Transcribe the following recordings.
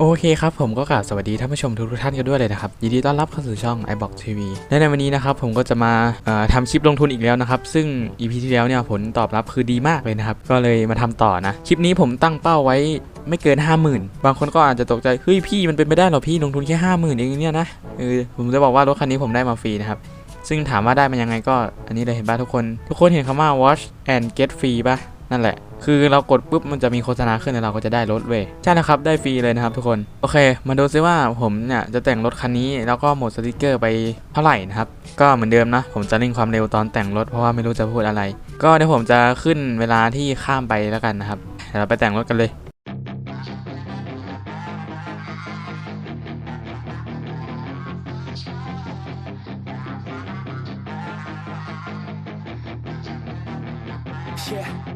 โอเคครับผมก็กราบสวัสดีท่านผู้ชมทุกท่านกันด้วยเลยนะครับ ยินดีต้อนรับเข้าสู่ช่อง iBox TV และในวันนี้นะครับผมก็จะมาเอ่อทำคลิปลงทุนอีกแล้วนะครับ ซึ่ง EP ที่แล้วเนี่ยผลตอบรับคือดีมากเลยนะครับ ก็เลยมาทำต่อนะ คลิปนี้ผมตั้งเป้าไว้ไม่เกิน 50,000 บางคนก็อาจจะตกใจ เฮ้ยพี่มันเป็นไปได้เหรอพี่ลงทุนแค่ 50,000 เองเนี่ยนะเออผมจะบอกว่ารถคันนี้ผมได้มาฟรีนะครับซึ่งถามว่าได้มายังไงก็อันนี้เลยเห็นป่ะทุกคน ทุกคนเห็นคำว่า watch and get free ป่ะ นั่นแหละ คือเรากดปุ๊บมันจะมีโฆษณาขึ้นแล้วเราก็จะได้รถเว้ยใช่นะครับ ได้ฟรีเลยนะครับทุกคน โอเค มาดูซิว่าผมเนี่ยจะแต่งรถคันนี้แล้วก็หมดสติกเกอร์ไปเท่าไหร่นะครับ ก็เหมือนเดิมนะ ผมจะเร่งความเร็วตอนแต่งรถเพราะว่าไม่รู้จะพูดอะไร ก็เดี๋ยวผมจะขึ้นเวลาที่ข้ามไปแล้วกันนะครับเดี๋ยวเราไปแต่งรถกันเลย Yeah,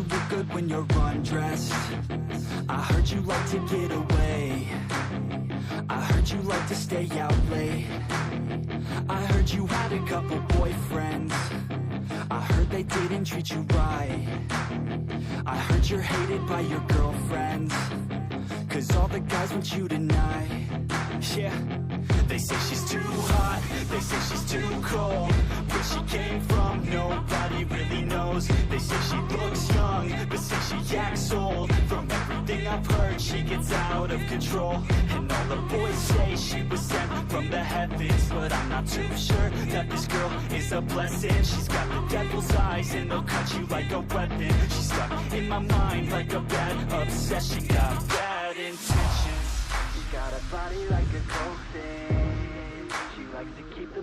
you look good when you're undressed. I heard you like to get away. I heard you like to stay out late. I heard you had a couple boyfriends. I heard they didn't treat you right. I heard you're hated by your girlfriends. Cause all the guys want you tonight. Yeah, they say she's too hot, they say she's too cold. Where she came from, nobody really knows. They say she looks young, but say she acts old. From everything I've heard, she gets out of control. And all the boys say she was sent from the heavens. But I'm not too sure that this girl is a blessing. She's got the devil's eyes, and they'll cut you like a weapon. She's stuck in my mind like a bad obsession. She got bad intentions. She got a body like a thing. She likes to keep the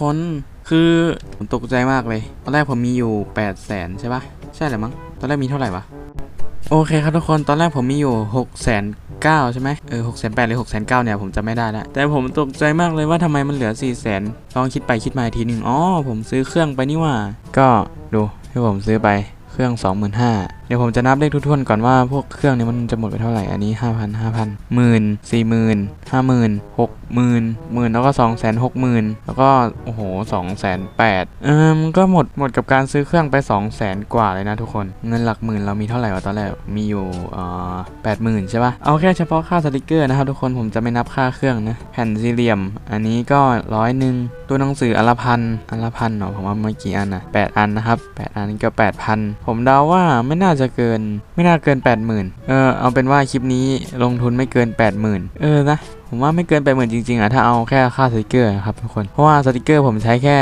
คนคือผมตกใจมากเลย ตอนแรกผมมีอยู่ 8 0 0แสนใช่ปะใช่แหรือมั้ง ตอนแรกมีเท่าไหร่วะ โอเคครับทุกคน ตอนแรกผมมีอยู่6กแสนเก้าใช่ไหมเออหกแสนแปดหรือหกแสนเก้าเนี่ยผมจะไม่ได้แล้วแต่ผมตกใจมากเลยว่าทำไมมันเหลือ4ี่แสนลองคิดไปคิดมาทีหนึ่งอ๋อผมซื้อเครื่องไปนี่ว่า ก็ดูที่ผมซื้อไปเครื่อง 25,000 เดี๋ยวผมจะนับเลขทุกทวนก่อนว่าพวกเครื่องนี้มันจะหมดไปเท่าไหร่ อันนี้ห้าพันห้าพันหมื่นสี่หมื่นห้าหมื่นหกหมื่นหมื่นแล้วก็สองแสนหกหมื่นแล้วก็ โอ้โหสองแสนแปดเออมก็หมดหมดกับการซื้อเครื่องไปสองแสนกว่าเลยนะทุกคน เงินหลักหมื่นเรามีเท่าไหร่วะตอนแรก มีอยู่เอ่อแปดหมื่นใช่ปะเอาแค่เฉพาะค่าสติกเกอร์นะครับทุกคนผมจะไม่นับค่าเครื่องนะ แผ่นสี่เหลี่ยม อันนี้ก็ร้อยหนึ่งตัวหนังสืออัลพันอัลพันเนาะผมว่าไม่กี่อันนะแปดอันนะครับแปดอันก็แปดพันผมเดาว่าไม่น่าจะเกินไม่น่าเกินแปดหมื่นเออเอาเป็นว่าคลิปนี้ลงทุนไม่เกินแปดหมื่นเออนะผมว่าไม่เกินไปหมื่นจริงๆอะถ้าเอาแค่ค่าสติกเกอร์นะครับทุกคน เพราะว่าสติกเกอร์ผมใช้แค่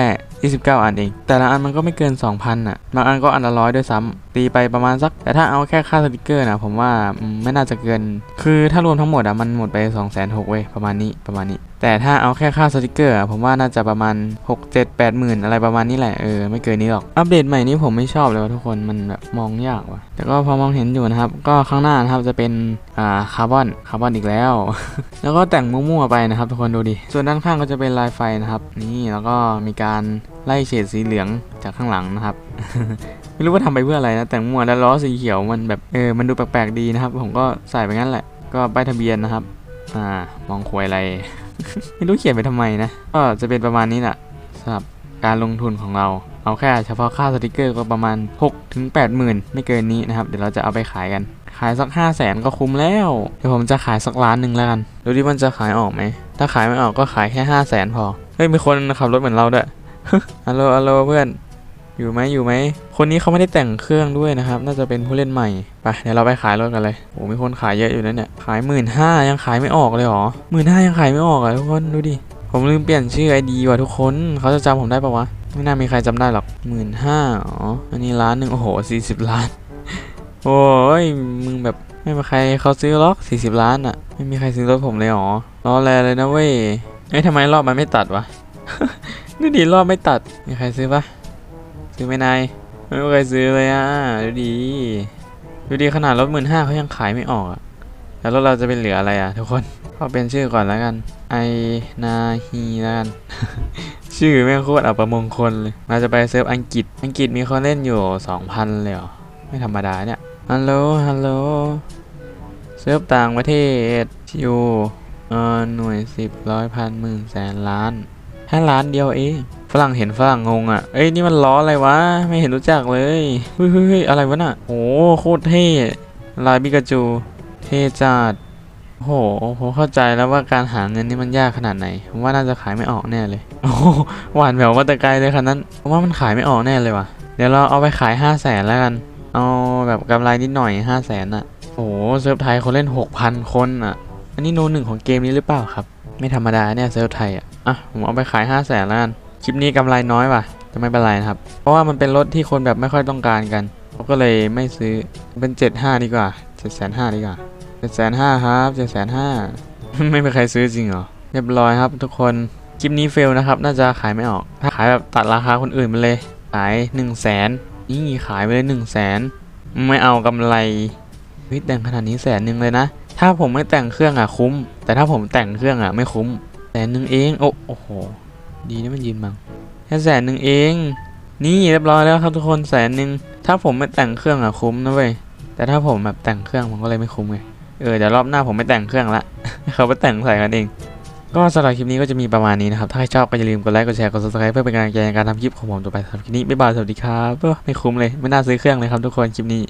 29 อันเอง แต่ละอันมันก็ไม่เกิน 2,000อะบางอันก็อันละร้อยด้วยซ้ำ ตีไปประมาณสัก แต่ถ้าเอาแค่ค่าสติกเกอร์นะผมว่าไม่น่าจะเกิน คือถ้ารวมทั้งหมดอะมันหมดไป2 6 0 0 0เว้ยประมาณนี้ประมาณนี้ แต่ถ้าเอาแค่ค่าสติกเกอร์อะผมว่าน่าจะประมาณ 6 7 8หมื่นอะไรประมาณนี้แหละเออไม่เกินนี้หรอกอัปเดตใหม่นี้ผมไม่ชอบเลยว่ะทุกคนมันแบบมองยากว่ะแต่ก็พอมองเห็นอยู่นะครับ ก็ข้างหน้านะครับจะเป็นอ่าคาร์บอนคาร์บอนอีกแล้ว แล้วก็แต่งมั่วๆไปนะครับทุกคนดูดิส่วนด้านข้างก็จะเป็นลายไฟนะครับ นี่แล้วก็มีการไล่เฉดสีเหลืองจากข้างหลังนะครับ ไม่รู้ว่าทำไปเพื่ออะไรนะแต่งมั่วแล้วล้อสีเขียวมันแบบเออมันดูแปลกๆดีนะครับ ผมก็ใส่ไปงั้นแหละ ก็ป้ายทะเบียนนะครับ อ่ามองควยอะไร ไม่รู้เขียนไปทำไมนะก็จะเป็นประมาณนี้แหละสำหรับการลงทุนของเราเอาแค่เฉพาะค่าสติกเกอร์ก็ประมาณ6ถึง8หมื่นไม่เกินนี้นะครับเดี๋ยวเราจะเอาไปขายกัน ขายสัก 5 0 0แสนก็คุ้มแล้ว เดี๋ยวผมจะขายสักล้านหนึ่งแล้วกันดูดิมันจะขายออกไหม ถ้าขายไม่ออกก็ขายแค่ 5 0 0แสนพอ เฮ้ยมีคนขับรถเหมือนเราด้วยฮัลโหลฮัลโหลเพื่อน อยู่ไหมอยู่ไหม คนนี้เขาไม่ได้แต่งเครื่องด้วยนะครับ น่าจะเป็นผู้เล่นใหม่ ไปเดี๋ยวเราไปขายรถกันเลย โอ้มีคนขายเยอะอยู่นะเนี่ย ขายหมื่นห้ายังขายไม่ออกเลยหรอหมื่นห้ายังขายไม่ออกอะทุกคนดูดิ ผมลืมเปลี่ยนชื่อไอดีว่ะทุกคน เขาจะจำผมได้ปะวะ ไม่น่ามีใครจำได้หรอกหมื่นห้าอ๋อ อันนี้ล้านหนึ่งโอ้โหสี่สิบล้าน โอ้ย มึงแบบไม่มีใครเขาซื้อหรอกสี่สิบล้านอะ ไม่มีใครซื้อรถผมเลยหรอรอแลเลยนะเว้ย เอ้ยทำไมรอบมันไม่ตัดวะดูดิรอบไม่ตัด มีใครซื้อปะซื้อไม่นาย ไม่มีใครซื้อเลยอะ ดูดี ดูดีขนาดรถหมื่นห้าเขายังขายไม่ออกอะ แล้วรถเราจะเป็นเหลืออะไรอะทุกคนขอเป็นชื่อก่อนแล้วกัน ไอนาฮีแล้วกัน ชื่อแม่งโคตรอัปมงคลเลยเราจะไปเซิร์ฟอังกฤษ อังกฤษมีคนเล่นอยู่2,000เลยเหรอ ไม่ธรรมดาเนี่ย ฮัลโหล ฮัลโหล เซิร์ฟต่างประเทศอยู่เออหน่วยสิบร้อยพันหมื่นแสนล้านแค่ล้านเดียวเอง ฝรั่งเห็นฝรั่งงงอะ เอ้ยนี่มันล้ออะไรวะ ไม่เห็นรู้จักเลยเฮ้ยเฮ้ยเฮ้ยอะไรวะน่ะโอ้โคตรเท่ลายบิกาจูเท่จัดโอ้โหผมเข้าใจแล้วว่าการหาเงินนี่มันยากขนาดไหนผมว่าน่าจะขายไม่ออกแน่เลยโอ้หวานแหววมาแต่ไกลเลยคันนั้นผมว่ามันขายไม่ออกแน่เลยว่ะเดี๋ยวเราเอาไปขายห้าแสนแล้วกันเอาแบบกำไรนิดหน่อยห้าแสนอะโอ้โหเซิร์ฟไทยเขาเล่น6,000คนอะ อันนี้โนหนึ่งของเกมนี้หรือเปล่าครับ ไม่ธรรมดาเนี่ยเซิร์ฟไทยอะอะผมเอาไปขาย5 0 0แสนแล้วกัน คลิปนี้กำไรน้อยว่ะจะไม่เป็นไรนะครับ เพราะว่ามันเป็นรถที่คนแบบไม่ค่อยต้องการกันเขาก็เลยไม่ซื้อเป็น 75ดีกว่า7,500ดีกว่า7,500ครับ7,500ไม่มีใครซื้อจริงเหรอเรียบร้อยครับ ทุกคนคลิปนี้เฟลนะครับ น่าจะขายไม่ออก ถ้าขายแบบตัดราคาคนอื่นไปเลย ขาย 1 0 0 0 0แสนนี่ขายไปเลย 1 0 0 0 0แสนไม่เอากำไรเฮ้ยแต่งขนาดนี้แสนหนึ่งเลยนะ ถ้าผมไม่แต่งเครื่องอะคุ้ม แต่ถ้าผมแต่งเครื่องอะไม่คุ้มแสนหนึ่งเอง โอ้โห ดีนะมันยืนบังแค่แสนหนึ่งเอง นี่เรียบร้อยแล้วครับทุกคนแสนหนึ่งถ้าผมไม่แต่งเครื่องอะคุ้มนะเว้ยแต่ถ้าผมแบบแต่งเครื่องผมก็เลยไม่คุ้มไงเออเดี๋ยวรอบหน้าผมไม่แต่งเครื่องละเขาไปแต่งใส่กันเอง ก็สำหรับคลิปนี้ก็จะมีประมาณนี้นะครับ ถ้าใครชอบก็อย่าลืมกดไลค์กดแชร์กด subscribe เพื่อเป็นกำลังใจในการทำคลิปของผมต่อไปสำหรับคลิปนี้บ๊ายบายสวัสดีครับไม่คุ้มเลยไม่น่าซื้อเครื่องเลยครับทุกคนคลิปนี้